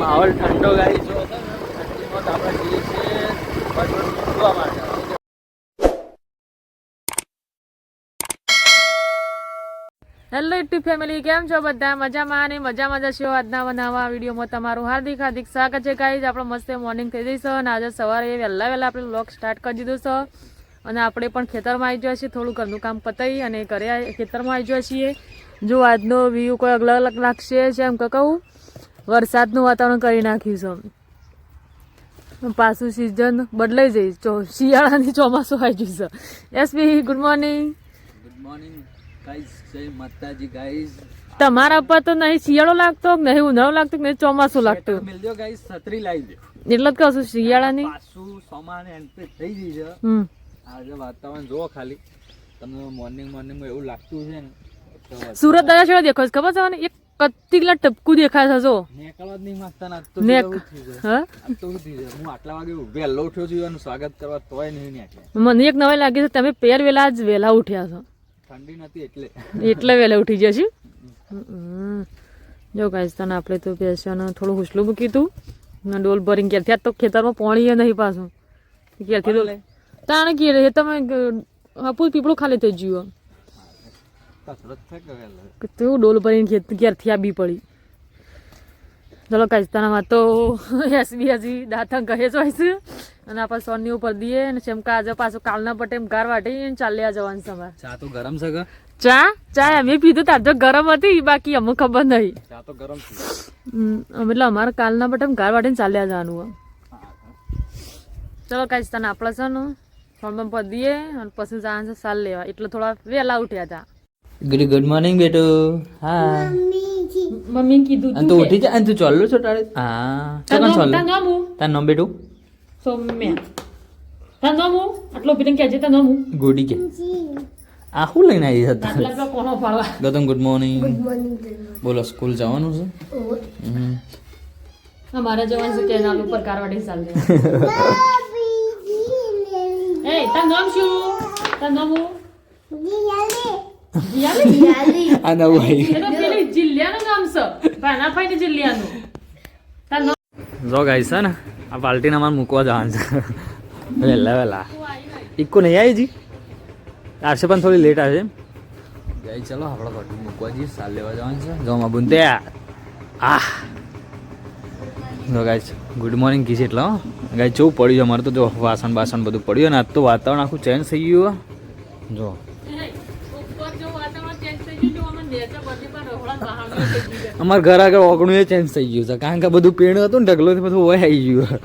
માહોલ ઠંડો ગાઈ જો હેલો યુટ્યુબ ફેમિલી, કેમ છો બધા? મજામાં અને મજામાં જશો આજના નવા વિડીયોમાં તમારું હાર્દિક હાર્દિક સ્વાગત છે ગાઈઝ આપણે મસ્ત મોર્નિંગ થઈ જઈશું અને આજે સવારે વહેલા વહેલા આપણે બ્લોગ સ્ટાર્ટ કરી દીધું છે. અને આપણે પણ ખેતરમાં આવી ગયા છીએ, થોડું ઘરનું કામ પતાવી અને ઘરે ખેતરમાં આવી ગયા છીએ. જો આજનો વ્યૂ કોઈ અલગ અલગ લાગશે એમ કે કહું. વરસાદનું વાતાવરણ કરી નાખ્યું છે પાછું સિઝન બદલાઈ જઈ. ચો શિયાળાની ચોમાસું આવી ગયું છે. એસબી ગુડ મોર્નિંગ ગુડ મોર્નિંગ માતાજી ગાઈઝ તમારા પર તો નહીં શિયાળો લાગતો નહીં ઉનાળો લાગતો નહીં ચોમાસું લાગતું? મિલજો ગાઈઝ છત્રી લાવી દે. એટલે જ કહું શિયાળાની. પાછું સોમાને એન્ટ્રી થઈ ગઈ છે. આજે વાતાવરણ જોવો ખાલી. તમને મોર્નિંગ મોર્નિંગમાં એવું લાગતું છે ને સુરત દાદા છેડો દેખો છે. ખબર છે મને એક કતિકલા ટપકું દેખાય છે જો. નીકળવા જ નહીં માંગતા ના તો નેક છે હા? તો હું આટલા વાગે વહેલો ઉઠ્યો છું એનું સ્વાગત કરવા તોય નહીં નીકળ્યા. મને એક નવાઈ લાગી છે તમે પેર વેલા જ વહેલા ઉઠ્યા છો. ઠંડી નથી એટલે. એટલે વહેલા ઉઠી ગયા છીએ જો ગાઈસ તને આપણે તો બેસવાનું થોડું હુસલું મૂક્યું હતું ને ડોલ ભરીને ક્યારથી તો ખેતરમાં પાણી નહીં પાછું. ક્યારથી તાણે ઘેર તમે આપું પીપળું ખાલી થઈ ગયું કસરત થાય કે વહેલો કે તું ડોલ ભરીને ઘેર ઘેરથી આબી પડી. ચલો કાજતાનામાં તો એસબી હજી દાંતણ કહે છે. અને આપણે સોનની ઉપર દઈએ અને ચમકા આજે પાછું કાલના પટેમ ગાર વાટી ચાલ્યા જવાનું સમય ચા તો ગરમ છે ચા? ચા અમે પીધું તાર જો ગરમ હતી બાકી અમને ખબર નહીં. ચા તો ગરમ એટલે અમારે કાલના પટેમ ગાર વાટીને ચાલ્યા જવાનું ચલો કાસ્તાના આપણે છે ને ફોર્મમાં પર દઈએ અને પછી જવાનું છે સાલ લેવા. એટલે થોડા વહેલા ઉઠ્યા હતા. ગુડ ગુડ મોર્નિંગ બેટો. હા મમ્મી કીધું અને તું ઉઠી જા. અને તું ચાલ્યો છો તારે? હા. ચાલો ચાલો. તાર નામ બેટું. સૌમ્યા. તાર નામ હું? આટલો પીને કે તાર નામ હું? ગુડી કે. આ શું લઈને આવી હતા? આટલા પેલા કોણો ગૌતમ ગુડ મોર્નિંગ બોલો સ્કૂલ જવાનું છે? અમારા અમારે જવાનું છે કેનાલ ઉપર કારવાડી ચાલે એ તાર નામ શું? તાર નામ હું? આ નવું આવી જિલ્લાનું નામ છે જિલ્લાનું જો ગાઈસ છે ને આ પાર્ટીને અમારે મૂકવા જવાનું છે વહેલા વહેલા ઇક્કો નહીં આવી જી આરસે પણ થોડી લેટ આવશે ગાઈ ચલો આપણે ઘટું મૂકવા જઈએ સાલ લેવા જવાનું છે જો માં બુનતે આહ જો ગાઈસ ગુડ મોર્નિંગ કીધી એટલે હો ગાઈ જોવું પડ્યું છે અમારે તો જો વાસણ બાસણ બધું પડ્યું અને આજ તો વાતાવરણ આખું ચેન્જ થઈ ગયું જો ઉપર જો વાતાવરણ ચેન્જ થઈ ગયું જો અમે નેચર બધી પર રોહડા બહાર થઈ ગયું અમારા ઘર આગળ ઓગણું એ ચેન્જ થઈ ગયું છે. કારણ કે બધું પેણ હતું ને ઢગલો બધું હોય આવી ગયું.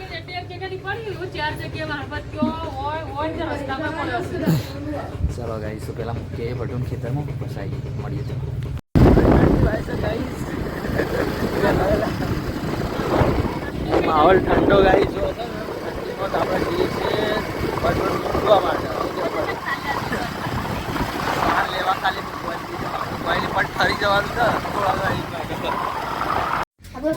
ચલો ગાઈસ તો પેલા મૂકીએ બટુન ખેતરમાં ફસાઈ મળીએ તો. માહોલ ઠંડો ગાઈ જો હતો ને ઠંડીમાં તો આપણે જઈએ છીએ બટુન મૂકવા માટે બહાર લેવા ખાલી જવાનું છે. થોડા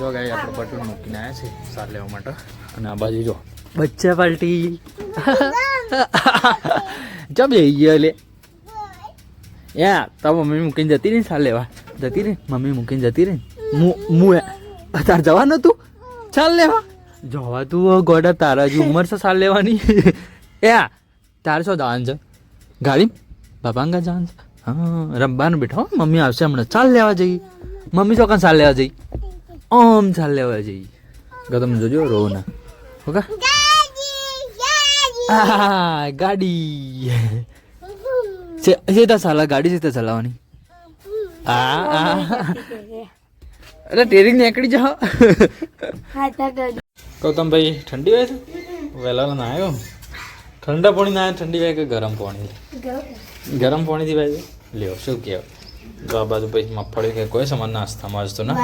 જો ગાઈ આપણે બટુન મૂકીને આવ્યા છે સાર લેવા માટે. અને આ બાજુ જો. બચ્ચા પાર્ટી. ચમ જઈ ગયો લે. યા તો મમ્મી મૂકીને જતી રહી સાર લેવા. જતી રહી? મમ્મી મૂકીને જતી રહી મુ હું તાર જવાનું તું? ચાલ લેવા? જવા તું ગોડા તારા જ ઉંમર છે સાર લેવાની. યા તારે શું જવાનું છે? ગાડી? બાબાંગા જવાનું છે? હા રમવાનું બેઠો. મમ્મી આવશે હમણાં. ચાલ લેવા જઈ. મમ્મી ચોકન ચાલ લેવા જઈ. ઓમ ચાલ લેવા જઈ. ગૌતમ જોજો રો ના ઓકે ગાડી. સીધા ચાલા ગાડી સીધા ચલાવવાની. આ આ અરે ટેરિંગ નીકળી જાઓ. ગૌતમભાઈ ઠંડી હોય છે? વહેલા ના આવ્યો ઠંડા પાણી ના ઠંડી વાય કે ગરમ પાણી? ગરમ. પાણીથી ભાઈ લ્યો શું કહેવાય તો આ બાજુ પછી મગફળી કે કોઈ સમાન નાસ્તામાં જ તો ના?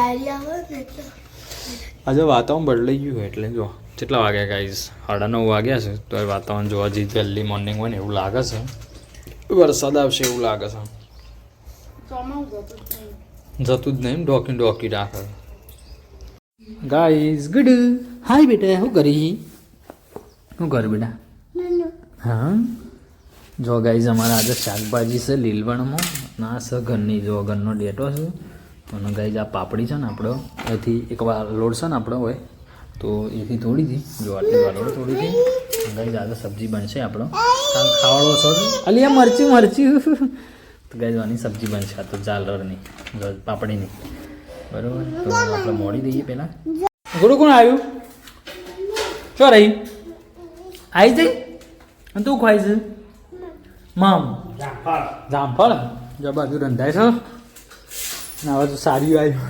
આજે વાતાવરણ બદલાઈ ગયું એટલે જો કેટલા વાગ્યા ગાઈઝ સાડા નવ વાગ્યા છે તો એ વાતાવરણ જોવા જઈએ વહેલી મોર્નિંગ હોય ને એવું લાગે છે. વરસાદ આવશે એવું લાગે છે. જતું જ નહીં ડોકી ડોકી રાખે. ગાઈઝ ગુડ હાય બેટા શું કરી? શું કર બેટા? હા? જો ગાઈઝ અમારે આજે શાકભાજી છે લીલવણમાં. ના છે ઘરની જો ઘરનો ડેટો છે. અને ગાઈઝ આ પાપડી છે ને આપણો એથી એક વાર લોડ છે ને આપણો હોય તો એથી તોડી હતી જો આટલી વાર લોડ તોડી હતી ગાઈઝ આજે સબ્જી બનશે આપણો. કારણ ખાવાળો છો અલી આ મરચું મરચું. તો ગાઈઝ આની સબ્જી બનશે આ તો જાલરની જો પાપડીની. બરાબર? તો આપણે મોડી દઈએ પહેલાં. ગુરુ કોણ આવ્યું? શું રહી? આવી જઈ? તું ખાઈ છે મામ. જામફળ. જો બાજુ રંધાય છે. ને હવે તો સારી આવ્યું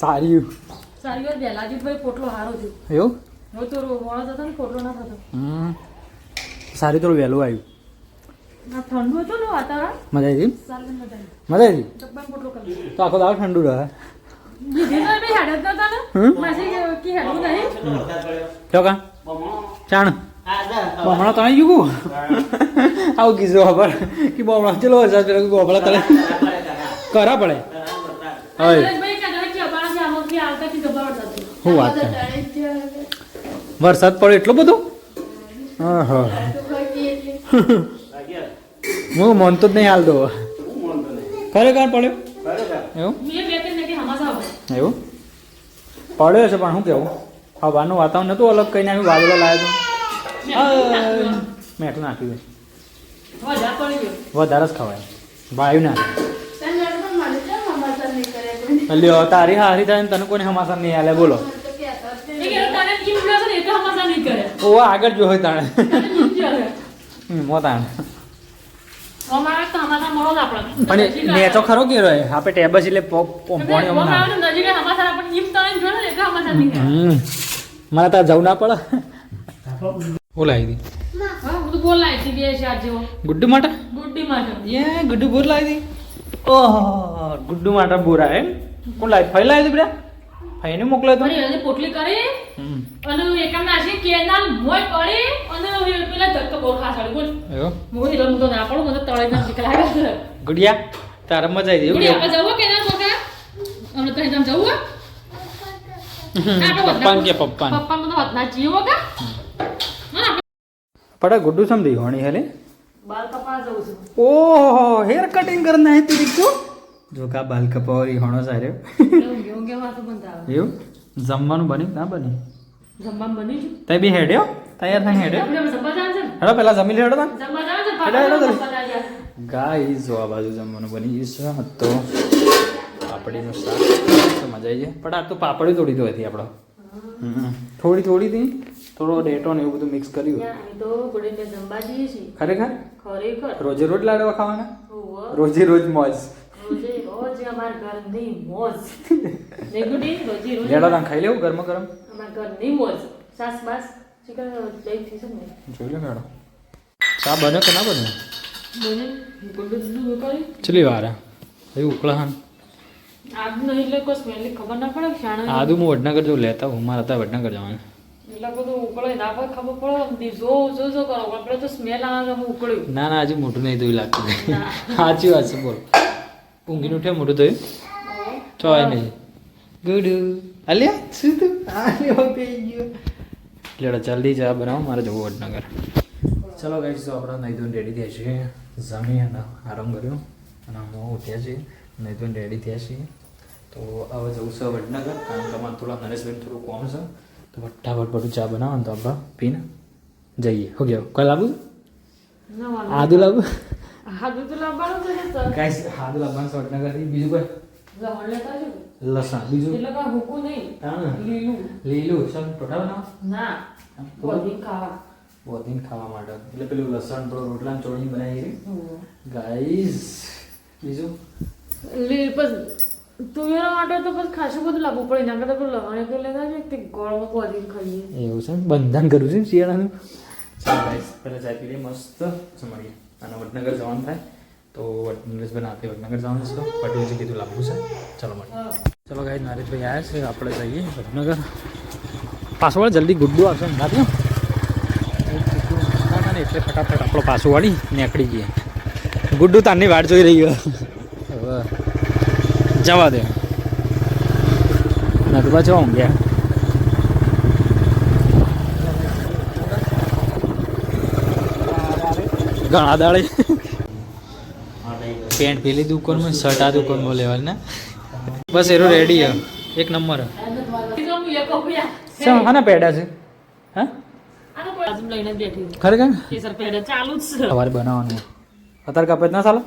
સારી સારી વાત વહેલાજી ભાઈ પોટલો સારો થયો. એવું? હવે તો વળો ને પોટલો ના થતો. હમ. સારી થોડું વહેલું આવ્યું. ઠંડુ હતું ને વાતાવરણ? મજા આવી મજા આવી. આવી તો આખો દાવ ઠંડુ રહે. તો તો ચાણ. બમણો તણે ગયું આવું કીધું ખબર? કે બમણા ચલો હજાર પેલા બમણા તને કરા પડે. હવે. શું વાત વરસાદ પડે એટલો બધો? હા હા હું. મનતો જ નહીં હાલતો. ખરેખર પડ્યો? એવું. એવું? પડ્યો છે પણ શું કેવું? હવાનું વાતાવરણ નતું અલગ કહીને આવ્યું વાદળો લાવ્યો તો મેઠું નાખ્યું વધારે જ ખવાય. ભાઈ ના. મેં? લ્યો તારી હારી થાય ને તને કોને હમાસા નહીં આલે બોલો. ઓ આગળ જો હોય તાણે. મો તાણે. પણ મેં તો ખરો કે રહે આપણે ટેબસ એટલે એટલે પોણી એટલે મારે ત્યાં જવું ના પડે. બોલાવી દી હા, હું તો બોલ લાવી હતી બે ચાર જેવો. ગુડ્ડુ માટે? ગુડ્ડી માટે. એ ગુડ્ડુ બોર લાવી દી ઓહો ગુડ્ડુ માટે બોરા એમ? કોણ લાવી ફઈ લાવી દી બેટા ફઈને મોકલે તો. અરે પોટલી કરી? અને એકમ નાસી કેનાલ મોય પડી અને પેલા ધક્કો બોલ ખાસડી બોલ. એવો? હું એટલે હું તો ના પડો મને તળે ના લાગે ગુડિયા તારે મજા આવી ગઈ ગુડિયા જવું કે ના છોકરા અમને કઈ જમ જવું? પપ્પા કે પપ્પા પપ્પા મને હાથ ના જીવો કા? પડા ગુડ્ડુ સમજી હોણી હેલે? બાલ કપા છું. ઓહો હેર કટિંગ કરના હે તું દીકુ જો કા બાલ કપાવરી હોણો સાર્યો એવું? જમવાનું બન્યું? ના બન્યું? જમવાનું બની છું. બી હેડ્યો? તૈયાર થઈ હેડ્યો? હેડો પેલા જમી લે હેડો તા હેડો, હેડો, જો આ બાજુ જમવાનું બની ગયું છે. તો પાપડીનું શાક. મજા આવી જાય પણ આ તો પાપડી તોડી દો હતી આપણો. થોડી થોડી હતી થોડો ડેટો ને એવું બધું મિક્સ કર્યું. તો ગુડીને જમવા જઈએ છીએ. ખરેખર? ખરેખર. રોજે રોજ લાડવા ખાવાના? રોજે રોજ મોજ. રોજે રોજ અમાર ઘરની મોજ. ને રોજે રોજ લેડો તાં ખાઈ લેવું ગરમ ગરમ? અમાર ઘરની મોજ. સાસ બાસ. ચિકન લઈ થઈ છે ને. જોઈ લો મેડમ. ચા બને કે ના બન્યો બને. ગુડું ચલી વાર એ ઉકળા હા આદુ નહીં એટલે કોઈ સ્મેલ ખબર ના પડે આદુ હું વડનગર જો લેતા હું મારા હતા વડનગર જવાનું. એટલે બધું ઉકળે ના પડે ખબર પડે જો જો જો કરો. આપણે તો સ્મેલ આવે કે ઉકળ્યું. ના ના હજુ મોટું નહીં થયું લાગતું. સાચી વાત છે બોલ. ઊંઘીને ઉઠે મોટું થયું ચોય નહીં. ગુડ અલ્યા શું તું આલ્યો પે ગયો. લેડો જલ્દી જા બનાવો મારે જવું વડનગર. ચલો ગાઈસ તો આપણે નહીં ધોઈને રેડી થયા છીએ. જમી અને આરામ કર્યો. અને હું ઉઠ્યા છીએ. નહીં ધોઈને રેડી થયા છીએ. તો હવે જવું છે વડનગર કારણ કે અમારે થોડા નરેશભાઈ થોડું કોમ છે. તો ફટાફટ બધું ચા બનાવો તો આપણે પીને જઈએ હો ગયો કોઈ લાવું ના આદુ લાવું આદુ તો લાવવાનું છે ને ગાઈસ આદુ લાવવાનું શોર્ટ ના કરી બીજું કોઈ. લસણ બીજું એટલે કા હુકુ નહીં હા. લીલું લીલું સમ ટોટા બનાવો ના બોલી ખાવા વધીને ખાવા માટે એટલે પેલું લસણ થોડું રોટલા ચોળી બનાવી. ગાઈસ બીજું? લી બસ એના માટે તો બસ ખાસું બધું લાવવું પડે એના કરતાં પેલું લવણ તો લેતા આવજો તે ગોળમાં બોલીને ખાઈએ. એવું છે બંધન કરું છું શિયાળાનું? ચાલો ગાઈસ પહેલાં ચાય પી લઈએ મસ્ત મળીએ અને વડનગર જવાનું થાય તો નરેશભાઈ નાતે વડનગર જવાનું છે તો પટેલજી કીધું લાવવું છે. ચલો મળીએ. ચલો ગાઈસ નરેશભાઈ આવ્યા છે આપણે જઈએ વડનગર. પાછું જલ્દી ગુડ્ડુ આવશે ને ના થયું? ના ના એટલે ફટાફટ આપણો પાછું વાળી નીકળી જઈએ ગુડ્ડુ તારની વાટ જોઈ રહ્યો. હવે જવા દે. ના તો પાછો ઊંઘ્યા ઘણા દાડે. પેન્ટ પેલી દુકાનમાં શર્ટ આ દુકાનમાં લેવાની ને. બસ એરો રેડી હે એક નંબર. શું હાના પેડા છે. હા? લઈને જ બેઠી ખરેખર? કેસર પેડા ચાલુ જ છે. સવારે બનાવવાનું. અત્યારે કપે ના ચાલો?